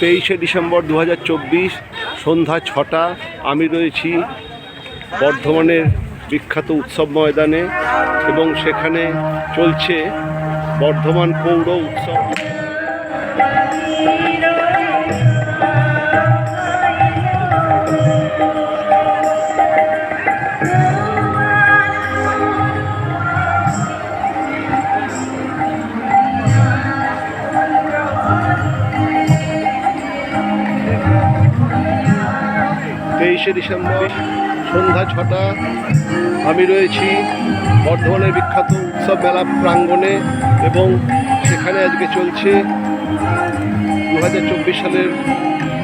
তেইশে ডিসেম্বর দু হাজার চব্বিশ, সন্ধ্যা ছটা, আমি রয়েছি বর্ধমানের বিখ্যাত উৎসব ময়দানে এবং সেখানে চলছে বর্ধমান পৌর উৎসব। তেইশে ডিসেম্বর, সন্ধ্যা ছটা, আমি রয়েছি বর্ধমানের বিখ্যাত উৎসব মেলা প্রাঙ্গণে এবং সেখানে আজকে চলছে দু হাজার চব্বিশ সালের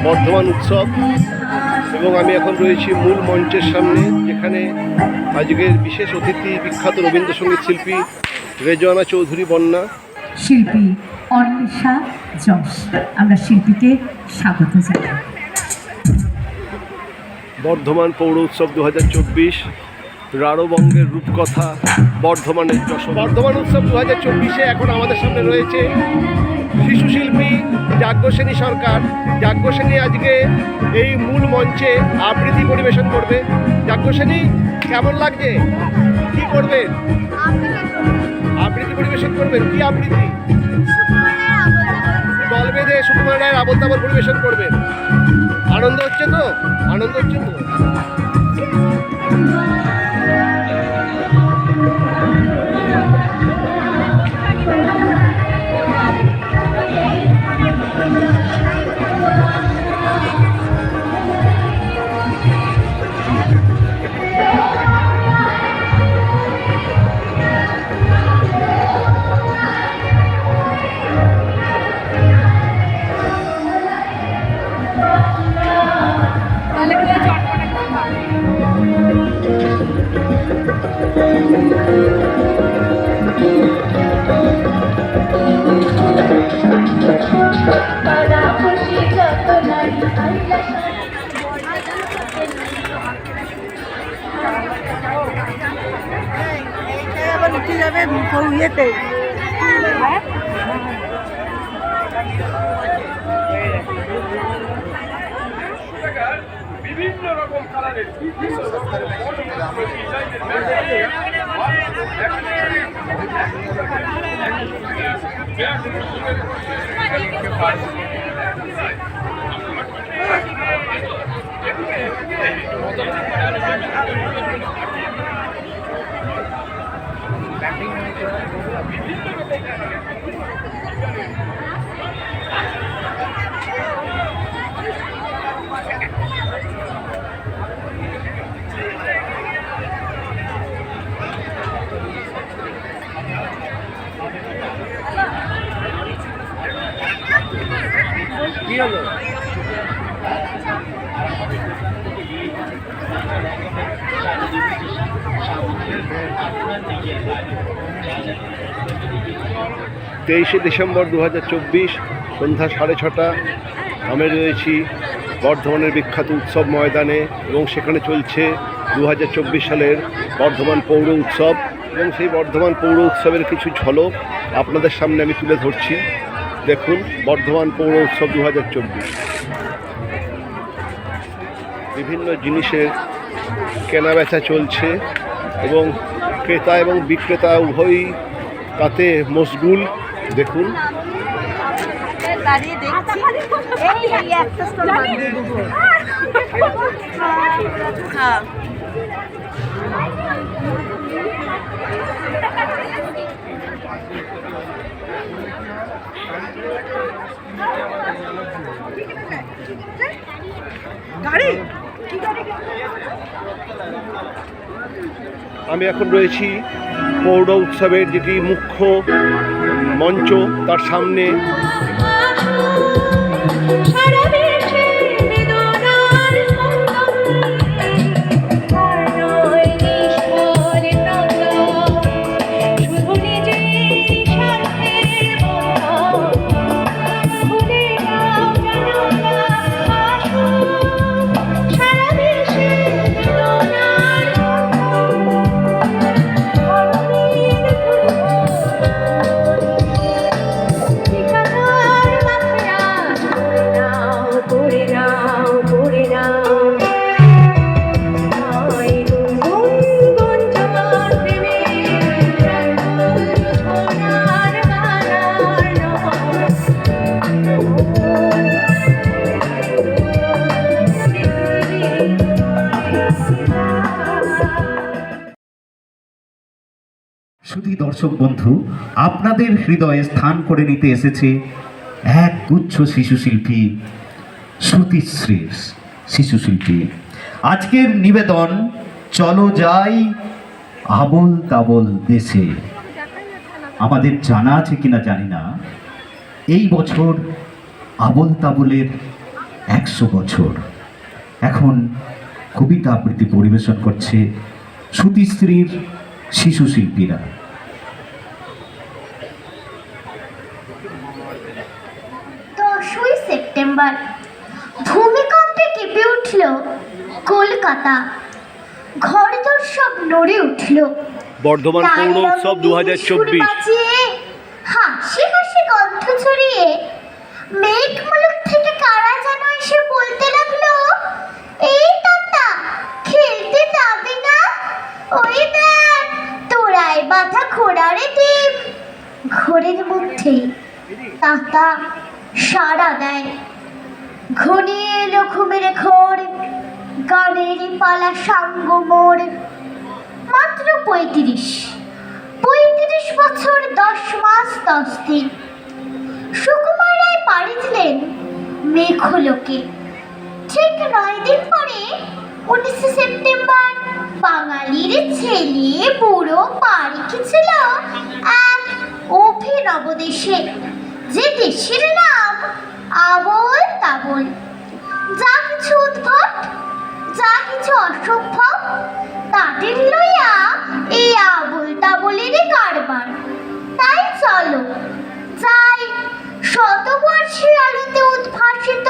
বর্ধমান উৎসব এবং আমি এখন রয়েছি মূল মঞ্চের সামনে, যেখানে আজকের বিশেষ অতিথি বিখ্যাত রবীন্দ্রসঙ্গীত শিল্পী রেজওয়ানা চৌধুরী বন্যা। শিল্পী অন্বেষা যশ। আমরা শিল্পীকে স্বাগত জানাই। বর্ধমান পৌর উৎসব দু হাজার চব্বিশ। রারোবঙ্গের রূপকথা বর্ধমানের যশ বর্ধমান উৎসব দু হাজার চব্বিশে এখন আমাদের সামনে রয়েছে শিশু শিল্পী যাজ্ঞসেনী সরকার। যাজ্ঞসেনী আজকে এই মূল মঞ্চে আবৃত্তি পরিবেশন করবে। যাজ্ঞসেনী কেমন লাগছে? কি করবেন? আবৃত্তি পরিবেশন করবেন? কি আবৃত্তি? দল বেঁধে রায়ের আবল তাবল পরিবেশন করবে আনন্দ হচ্ছে তো? আনন্দ হচ্ছে তো? তারা খুশি যত বিভিন্ন রকম কি হলো? তেইশে ডিসেম্বর দু হাজার চব্বিশ সন্ধ্যা সাড়ে ছটা, আমি রয়েছি বর্ধমানের বিখ্যাত উৎসব ময়দানে এবং সেখানে চলছে দু হাজার চব্বিশ সালের বর্ধমান পৌর উৎসব এবং সেই বর্ধমান পৌর উৎসবের কিছু ঝলক আপনাদের সামনে আমি তুলে ধরছি। দেখুন, বর্ধমান পৌর উৎসব দু হাজার চব্বিশ। বিভিন্ন জিনিসের কেনাবেচা চলছে এবং ক্রেতা এবং বিক্রেতা উভয়ই তাতে মশগুল। দেখুন। আমি এখন রয়েছি পৌর উৎসবের যেটি মুখ্য মঞ্চ তার সামনে দর্শক বন্ধু, আপনাদের হৃদয়ে স্থান করে নিতে এসেছে এক গুচ্ছ শিশু শিল্পী শ্রুতিশ্রীর শিশু শিল্পী আজকের নিবেদন, চলো যাই আবল তাবল দেশে। আমাদের জানা আছে কিনা জানি না। এই বছর আবল তাবলের একশো বছর। এখন কবিতা আবৃত্তি পরিবেশন করছে শ্রুতিশ্রীর শিশু শিল্পীরা সেপ্টেম্বর ভূমিকম্পে কেঁপে উঠল কলকাতা। ঘরদোর সব নড়ে উঠল। বর্ধমান পৌর উৎসব দু হাজার চব্বিশ। হাসি হাসি গন্ধ ছড়িয়ে মেঘ মুলুক থেকে কারা যেন এসে বলতে লাগল এই তাতা খেলতে যাবে না? ওই দেখ তোরাই বাঁধা ঘোড়ারে ডিম ঘোরের মধ্যে তাতা সাড়া দেয়। ঘনিয়ে এলো ঘুমের ঘোর, গানের পালা সাঙ্গ মোড় মাত্র পঁয়ত্রিশ পঁয়ত্রিশ বছর দশ মাস দশ দিন সুকুমার রায় পাড়ি দিলেন মেঘলোকে ঠিক নয় দিন পরে উনিশে সেপ্টেম্বর বাঙালির ছেলে বুড়ো পাড়ি ছিল এক অভিনব দেশে। যে দেশের নাম আবল তাবল। যা কিছু উদ্ভব, যা কিছু অসম্ভব, তাদের লইয়া এই আবল তাবলেরই কারবার। তাই চলো, যাই শতবর্ষী আলোতে উদ্ভাসিত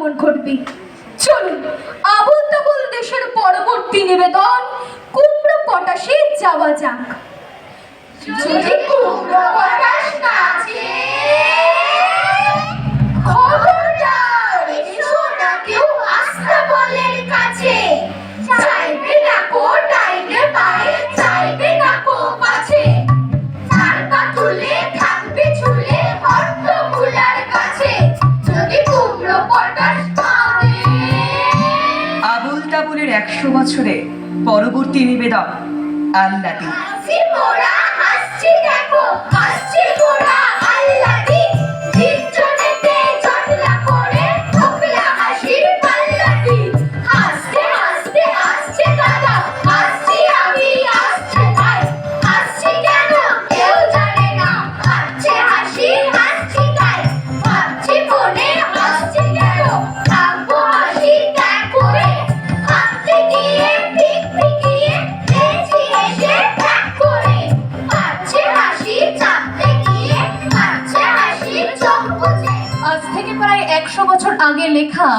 আগমন ঘটবে। চলুন আবুল তাবুল দেশের পরবর্তী নিবেদন কুমড়ো পটাশে যাওয়া যাক। যদি একশো বছরে পরবর্তী নিবেদন আল্লাদি আগে লেখা,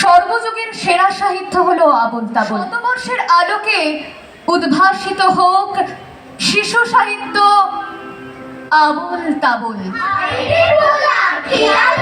সর্বযুগের সেরা সাহিত্য হলো আবুল তাবুল। শতবর্ষের আলোকে উদ্ভাসিত হোক শিশু সাহিত্য আবুল তাবুল। খেয়াল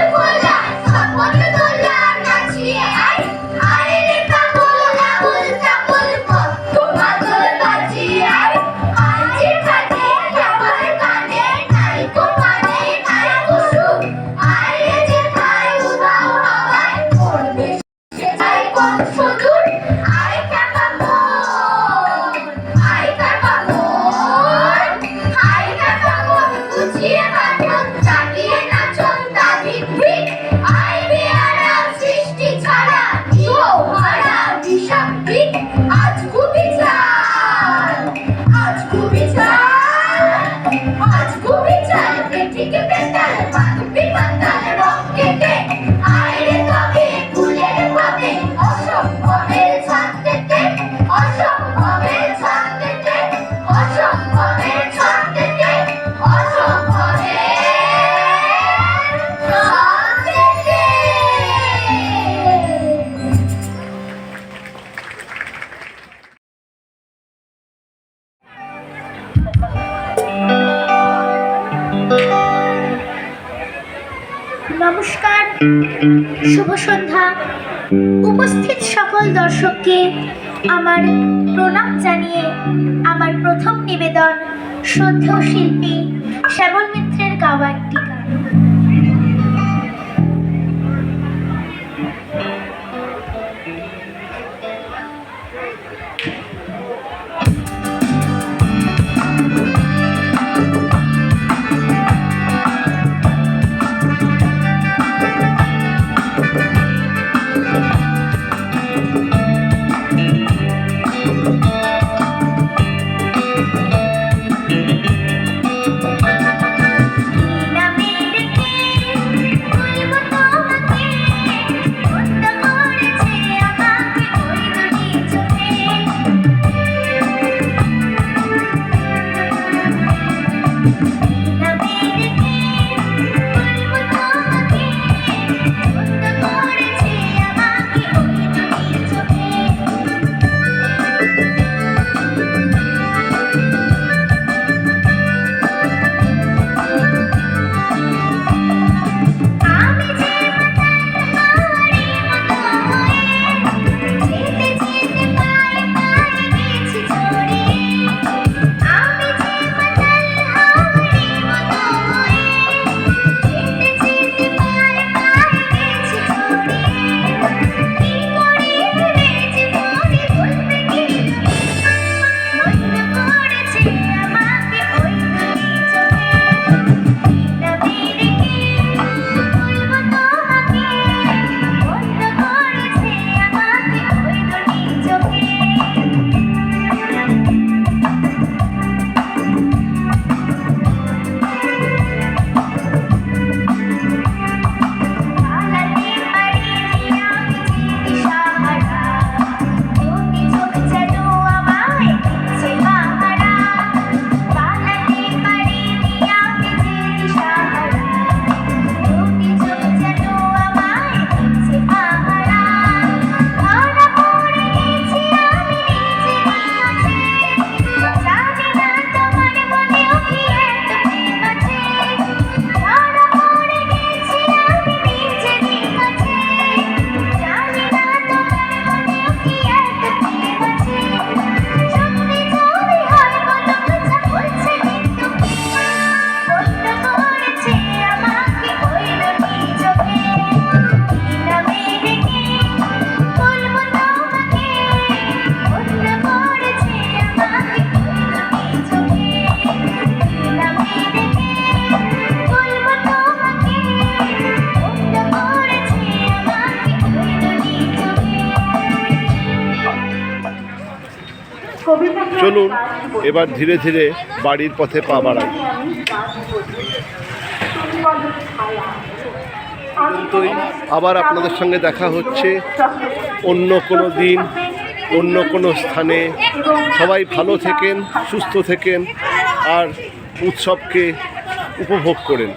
শুভ সন্ধ্যা। উপস্থিত সকল দর্শককে আমার প্রণাম জানিয়ে আমার প্রথম নিবেদন শ্রদ্ধেয় শিল্পী শ্যামল মিত্রের গাওয়া একটি চলুন এবার ধীরে ধীরে বাড়ির পথে পা বাড়াই। আবার আপনাদের সঙ্গে দেখা হচ্ছে। অন্য কোনো দিন অন্য কোনো স্থানে। সবাই ভালো থেকেন সুস্থ থেকেন আর উৎসবকে উপভোগ করেন।